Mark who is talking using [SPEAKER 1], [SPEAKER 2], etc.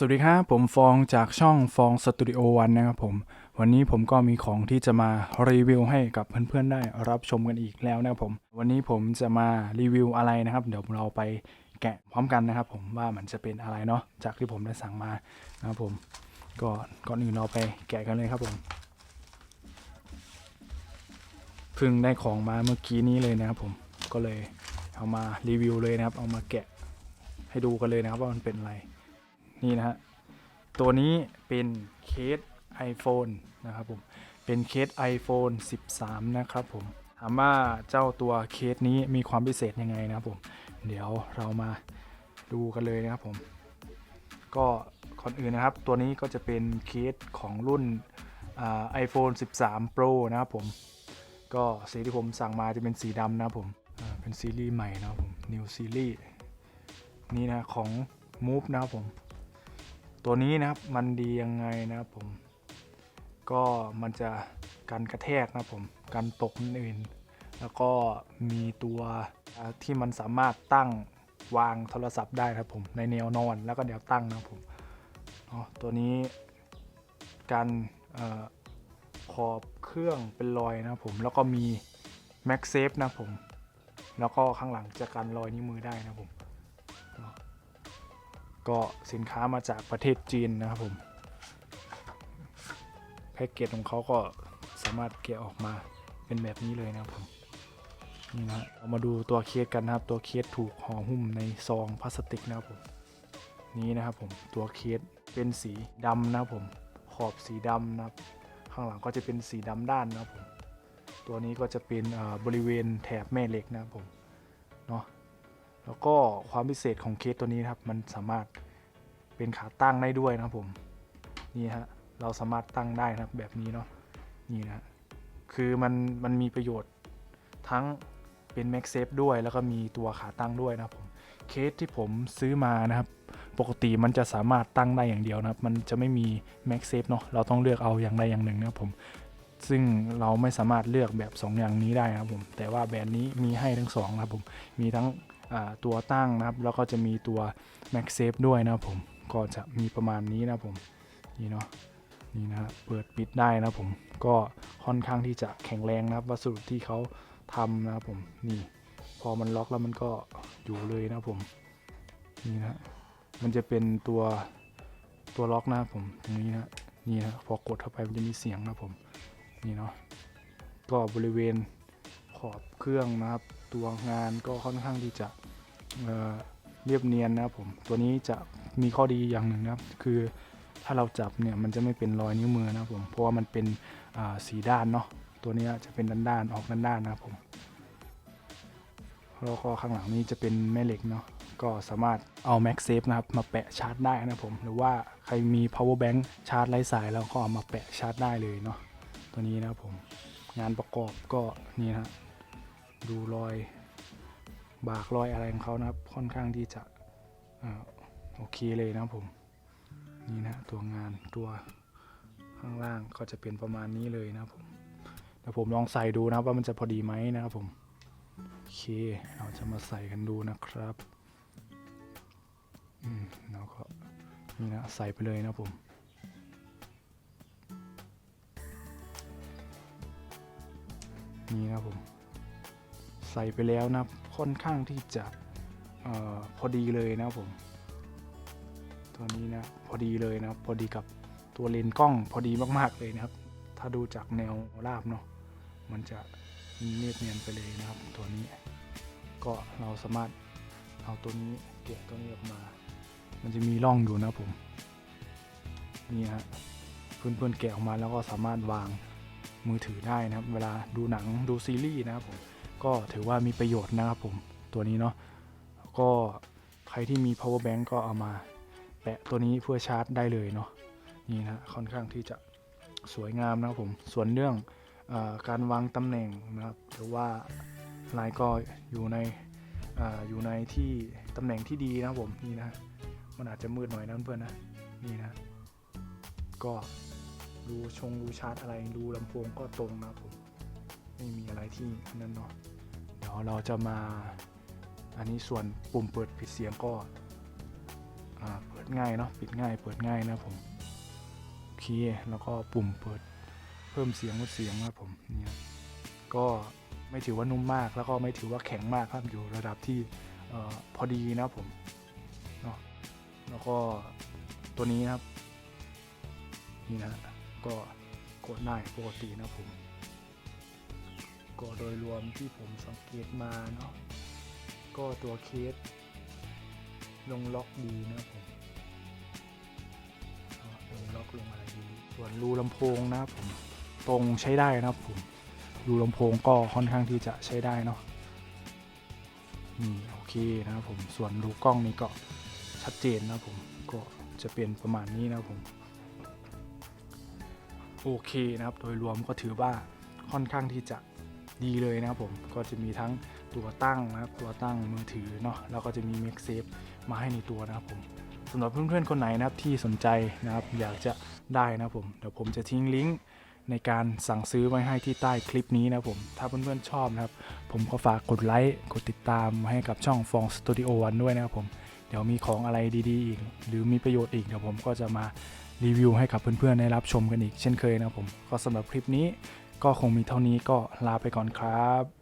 [SPEAKER 1] สวัสดีครับ ผมฟองจากช่องฟองสตูดิโอวันนะครับผม วันนี้ผมก็มีของที่จะมารีวิวให้กับเพื่อนๆได้รับชมกันอีกแล้วนะครับผม วันนี้ผมจะมารีวิวอะไรนะครับ เดี๋ยวเราไปแกะพร้อมกันนะครับ ผมว่ามันจะเป็นอะไรเนาะจากที่ผมได้สั่งมานะครับผมก็ก่อนอื่นเราไปแกะกันเลยครับผมเพิ่งได้ของมาเมื่อกี้นี้เลยนะครับผมก็เลยเอามารีวิวเลยนะครับ เอามาแกะให้ดูกันเลยนะครับว่ามันเป็นอะไร นี่นะฮะ ตัวนี้เป็นเคส iPhone นะครับผม เป็นเคส iPhone 13 นะครับผม ถามว่าเจ้าตัวเคสนี้มีความพิเศษยังไงนะครับผม เดี๋ยวเรามาดูกันเลยนะครับผม ก็ก่อนอื่นนะครับ ตัวนี้ก็จะเป็นเคสของรุ่นไอโฟน13 Pro นะครับผม ก็สีที่ผมสั่งมาจะเป็นสีดำนะครับผม เป็นซีรีส์ใหม่นะครับผม New Series นี่นะของ Move นะครับผม ตัวนี้นะครับมันดียังไงนะครับผม ก็มันจะกันกระแทกนะครับผมกันตกนั่นเองแล้วก็มีตัวที่มันสามารถตั้งวางโทรศัพท์ได้ครับผมในแนวนอนแล้วก็แนวตั้งนะครับผมตัวนี้การเอ่อขอบเครื่องเป็นรอยนะผมแล้วก็มี Max Safe นะผม แล้วก็ข้างหลังจะกันรอยนิ้วมือได้นะผม ก็สินค้ามาจากประเทศจีนนะครับผมแพ็กเกจของเขาก็สามารถแกะออกมาเป็นแบบนี้เลยนะครับผมนี่นะเรามาดูตัวเคสกันนะครับ ตัวเคสถูกห่อหุ้มในซองพลาสติกนะครับผมนี่นะครับผมตัวเคสเป็นสีดำนะครับผมขอบสีดำนะครับ ข้างหลังก็จะเป็นสีดำด้านนะครับผมตัวนี้ก็จะเป็นบริเวณแถบแม่เหล็กนะครับผม แล้วก็ความพิเศษของเคสตัวนี้นะครับ มันสามารถเป็นขาตั้งได้ด้วยนะครับผม นี่ฮะ เราสามารถตั้งได้นะครับแบบนี้เนาะ นี่นะ คือมันมันมีประโยชน์ทั้งเป็น Max Safe ด้วย แล้วก็มีตัวขาตั้งด้วยนะครับผม เคสที่ผมซื้อมานะครับ ปกติมันจะสามารถตั้งได้อย่างเดียวนะครับ มันจะไม่มี Max Safe เนาะ เราต้องเลือกเอาอย่างใดอย่างหนึ่งนะครับผมซึ่งเราไม่สามารถเลือกแบบ 2 อย่างนี้ได้นะครับผม แต่ว่าแบรนด์นี้มีให้ทั้งสองนะครับผม มีทั้ง ตัวตั้งนะครับ แล้วก็จะมีตัว Max Safe ด้วยนะครับผมก็จะมีประมาณนี้นะผมนี่เนาะนี่นะฮะเปิดปิดได้นะผมก็ค่อนข้างที่จะแข็งแรงนะครับวัสดุที่เขาทำนะครับผมนี่พอมันล็อกแล้วมันก็อยู่เลยนะผมนี่นะมันจะเป็นตัวตัวล็อกนะผมตรงนี้นะนี่นะพอกดเข้าไปมันจะมีเสียงนะผมนี่เนาะก็บริเวณ ขอบเครื่องนะครับ ตัวงานก็ค่อนข้างที่จะเเรียบเนียนนะครับผมตัวนี้จะมีข้อดีอย่างหนึ่งนะครับ คือถ้าเราจับเนี่ยมันจะไม่เป็นรอยนิ้วมือนะครับผมเพราะว่ามันเป็นสีด้านเนาะตัวนี้จะเป็นด้านๆออกด้านๆนะครับผมแล้วก็ข้างหลังนี้จะเป็นแม่เหล็กเนาะก็สามารถเอา Max Safe นะครับมาแปะชาร์จได้นะผมหรือว่าใครมี power bank ชาร์จไร้สายแล้วก็เอามาแปะชาร์จได้เลยเนาะตัวนี้นะครับผมงานประกอบก็นี่นะ ดูรอยบากรอยอะไรของเขานะครับ ค่อนข้างที่จะอโอเคเลยนะครับผม นี่นะตัวงานตัวข้างล่างก็จะเป็นประมาณนี้เลยนะครับผมเดี๋ยวผมลองใส่ดูนะว่ามันจะพอดีไหมนะครับผมโอเคเราจะมาใส่กันดูนะครับอืมแล้วก็นี่นะใส่ไปเลยนะผมนี่นะผม ส่ไปแล้วนะค่อนข้างที่จะออพอดีเลยนะผม ตัวนี้นะพอดีเลยนะพอดีกับตัวเลนส์กล้องพอดีมากๆเลยนะครับ ถ้าดูจากแนวราบเนาะมันจะเนียบเนียนไปเลยนะครับ ตัวนี้ ก็เราสามารถเอาตัวนี้เก็บตัวนี้ออกมา มันจะมีร่องอยู่นะผมนี่ฮะเพื่อนๆแกะออกมาแล้วก็สามารถวางมือถือได้นะครับ เวลาดูหนังดูซีรีส์นะครับผม ก็ถือว่ามีประโยชน์นะครับผมตัวนี้เนาะก็ใครที่มี power bank ก็เอามาแปะตัวนี้เพื่อชาร์จได้เลยเนาะนี่นะค่อนข้างที่จะสวยงามนะครับผมส่วนเรื่องอการวางตำแหน่งนะครับหรือว่าลายก็อยู่ในออยู่ในที่ตำแหน่งที่ดีนะครับผมนี่นะมันอาจจะมืดหน่อยนะเพื่อนนะนี่นะก็ดูชงดูชาร์จอะไรดูลำโพงก็ตรงนะครับผม ไม่มีอะไรที่นั่นเนาะเดี๋ยวเราจะมา อันนี้ส่วนปุ่มเปิดปิดเสียงก็เปิดง่ายเนาะปิดง่ายเปิดง่ายนะผมโอเคแล้วก็ปุ่มเปิดเพิ่มเสียงลดเสียงนะผมนี่ครับก็ไม่ถือว่านุ่มมากแล้วก็ไม่ถือว่าแข็งมากครับอยู่ระดับที่ออพอดีนะผมเนาะแล้วก็ตัวนี้นะครับนี่นะก็กดได้ปกตินะผม ก็โดยรวมที่ผมสังเกตมาเนาะก็ตัวเคส ลงล็อกดีนะผมลงล็อกลงอะไรดี ส่วนรูลำโพงนะผมตรงใช้ได้นะผมรูลำโพงก็ค่อนข้างที่จะใช้ได้เนาะนี่โอเคนะครับผมส่วนรูกล้องนี่ก็ชัดเจนนะผมก็จะเป็นประมาณนี้นะผมโอเคนะครับโดยรวมก็ถือว่าค่อนข้างที่จะ ดีเลยนะครับผมก็จะมีทั้งตัวตั้งนะครับตัวตั้งมือถือเนาะแล้วก็จะมี Make Safe มาให้ในตัวนะครับผมสำหรับเพื่อนๆคนไหนนะครับที่สนใจนะครับอยากจะได้นะครับผมเดี๋ยวผมจะทิ้งลิงก์ในการสั่งซื้อไว้ให้ที่ใต้คลิปนี้นะครับผม ถ้าเพื่อนๆชอบนะครับ ผมก็ฝากกดไลค์ กดติดตามให้กับช่องฟองสตูดิโอวันด้วยนะครับผม เดี๋ยวมีของอะไรดีๆอีก หรือมีประโยชน์อีกเดี๋ยวผมก็จะมารีวิวให้กับเพื่อนๆได้รับชมกันอีกเช่นเคยนะครับผม ก็สำหรับคลิปนี้ ก็คงมีเท่านี้ก็ลาไปก่อนครับ